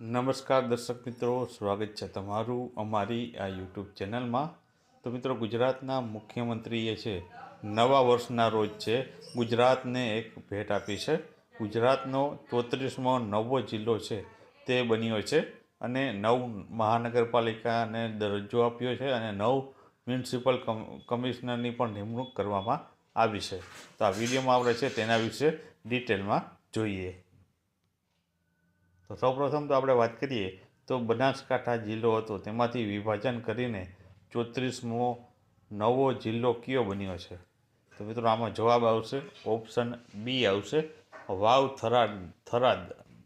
નમસ્કાર દર્શક મિત્રો, સ્વાગત છે તમારું અમારી આ યુટ્યુબ ચેનલમાં. તો મિત્રો, ગુજરાતના મુખ્યમંત્રીએ છે, નવા વર્ષના રોજ છે, ગુજરાતને એક ભેટ આપી છે. ગુજરાતનો ચોત્રીસમો નવો જિલ્લો છે, તે બન્યો છે અને નવ મહાનગરપાલિકાને દરજ્જો આપ્યો છે અને નવ મ્યુનિસિપલ કમ, કમિશનરની પણ નિમણૂક કરવામાં આવી છે. તો આ વિડીયોમાં આપણે છે તેના વિશે ડિટેલમાં જોઈએ. તો સૌપ્રથમ તો આપણે વાત કરીએ, તો બનાસકાંઠા જિલ્લો હતો, તેમાંથી વિભાજન કરીને ચોત્રીસમો નવો જિલ્લો કયો બન્યો છે? તો મિત્રો આમાં જવાબ આવશે, ઓપ્શન બી આવશે, વાવ થરાદ થરાદ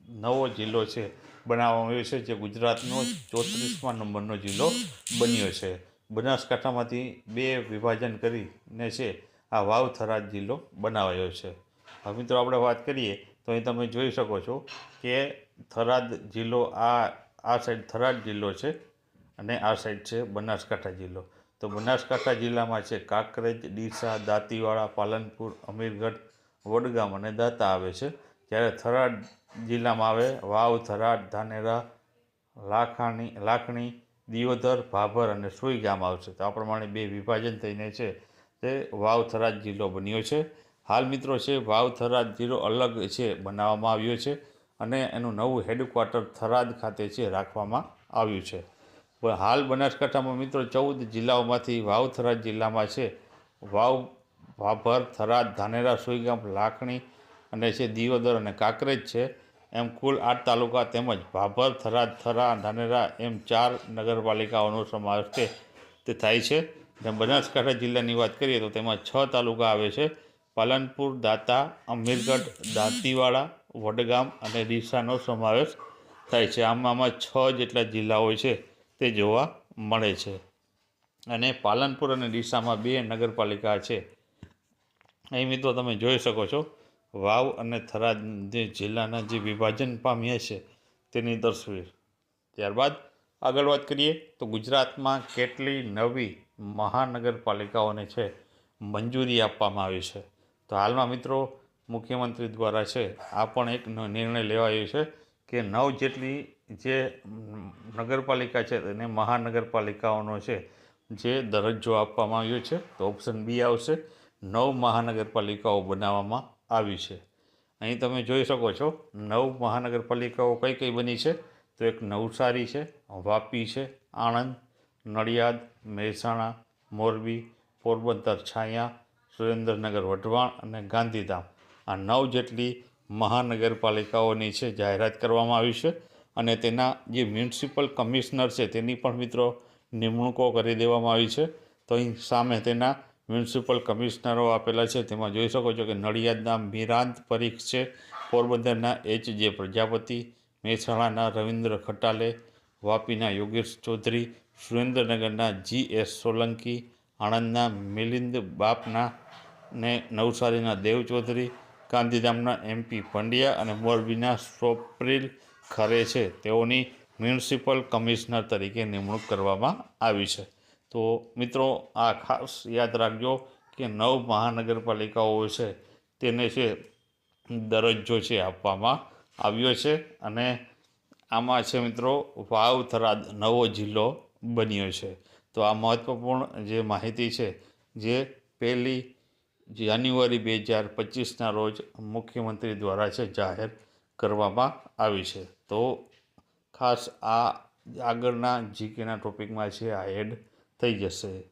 નવો જિલ્લો છે, બનાવવામાં આવ્યો છે, જે ગુજરાતનો ચોત્રીસમા નંબરનો જિલ્લો બન્યો છે. બનાસકાંઠામાંથી બે વિભાજન કરીને છે, આ વાવ થરાદ જિલ્લો બનાવાયો છે. હવે મિત્રો આપણે વાત કરીએ, તો અહીં તમે જોઈ શકો છો કે થરાદ જિલ્લો, આ આ સાઈડ થરાદ જિલ્લો છે અને આ સાઈડ છે બનાસકાંઠા જિલ્લો. તો બનાસકાંઠા જિલ્લામાં છે કાંકરેજ, ડીસા, દાંતીવાડા, પાલનપુર, અમીરગઢ, વડગામ અને દાંતા આવે છે. જ્યારે થરાદ જિલ્લામાં આવે વાવ, થરાદ, ધાનેરા, લાખાણી, લાખણી, દિયોદર, ભાભર અને સુઈ ગામ આવશે. તો આ પ્રમાણે બે વિભાજન થઈને છે તે વાવ, થરાદ જિલ્લો બન્યો છે. હાલ મિત્રો છે વાવ, થરાદ જિલ્લો અલગ છે, બનાવવામાં આવ્યો છે. અને એનું નવું હેડક્વાર્ટર થરાદ ખાતે છે રાખવામાં આવ્યું છે. હાલ બનાસકાંઠામાં મિત્રો ચૌદ જિલ્લાઓમાંથી વાવ થરાદ જિલ્લામાં છે. વાવ ભાભર થરાદ, ધાનેરા, સુઈગામ, લાખણી અને છે દિયોદર અને કાંકરેજ છે. એમ કુલ આઠ તાલુકા તેમજ ભાભર થરાદ, થરા, ધાનેરા એમ ચાર નગરપાલિકાઓનો સમાવેશ છે તે થાય છે. જેમ બનાસકાંઠા જિલ્લાની વાત કરીએ તો તેમાં છ તાલુકા આવે છે. પાલનપુર, દાતા, અમીરગઢ, દાંતીવાડા વડગામ અને ડીસાનો સમાવેશ થાય છે. આમાં આમાં છ જેટલા જિલ્લાઓ છે તે જોવા મળે છે. અને પાલનપુર અને ડીસામાં બે નગરપાલિકા છે. અહીં મિત્રો તમે જોઈ શકો છો, વાવ અને થરાદ જે જિલ્લાના જે વિભાજન પામ્યા છે તેની તસવીર. ત્યારબાદ આગળ વાત કરીએ તો ગુજરાતમાં કેટલી નવી મહાનગરપાલિકાઓને છે મંજૂરી આપવામાં આવી છે. તો હાલમાં મિત્રો મુખ્યમંત્રી દ્વારા છે, આ પણ એક નિર્ણય લેવાયો છે કે નવ જેટલી જે નગરપાલિકા છે તેને મહાનગરપાલિકાઓનો છે, જે દરજ્જો આપવામાં આવ્યો છે, તો ઓપ્શન બી આવશે, નવ મહાનગરપાલિકાઓ બનાવવામાં આવી છે. અહીં તમે જોઈ શકો છો, નવ મહાનગરપાલિકાઓ કઈ કઈ બની છે, તો એક નવસારી છે, વાપી છે, આણંદ, નડિયાદ, મહેસાણા, મોરબી, પોરબંદર, છાયા, સુરેન્દ્રનગર, વઢવાણ અને ગાંધીધામ. આ નવ જેટલી મહાનગરપાલિકાઓની છે જાહેરાત કરવામાં આવી છે અને તેના જે મ્યુનિસિપલ કમિશનર છે તેની પણ મિત્રો નિમણૂકો કરી દેવામાં આવી છે. તો અહીં સામે તેના મ્યુનિસિપલ કમિશનરો આપેલા છે. તેમાં જોઈ શકો છો કે નડિયાદના મિરાંત પરીખ છે. પોરબંદરના એચ જે પ્રજાપતિ મહેસાણાના રવિન્દ્ર ખટાલે, વાપીના યોગેશ ચૌધરી, સુરેન્દ્રનગરના જી એસ સોલંકી, આણંદના મિલિંદ બાપના ને નવસારીના દેવ ચૌધરી ગાંધીધામના એમપી પંડ્યા અને મોરબીના સ્વપ્રિલ ખરે છે. તેઓની મ્યુનિસિપલ કમિશનર તરીકે નિમણૂક કરવામાં આવી છે. તો મિત્રો, આ ખાસ યાદ રાખજો કે નવ મહાનગરપાલિકાઓ છે તેને છે દરજ્જો છે આપવામાં આવ્યો છે અને આમાં છે મિત્રો, વાવ થરાદ નવો જિલ્લો બન્યો છે. તો આ મહત્ત્વપૂર્ણ જે માહિતી છે, જે પહેલી જાન્યુઆરી બે હજાર પચીસના રોજ મુખ્યમંત્રી દ્વારા છે જાહેર કરવામાં આવી છે. તો ખાસ આ આગળના જીકેના ટોપિકમાં છે, આ એડ થઈ જશે.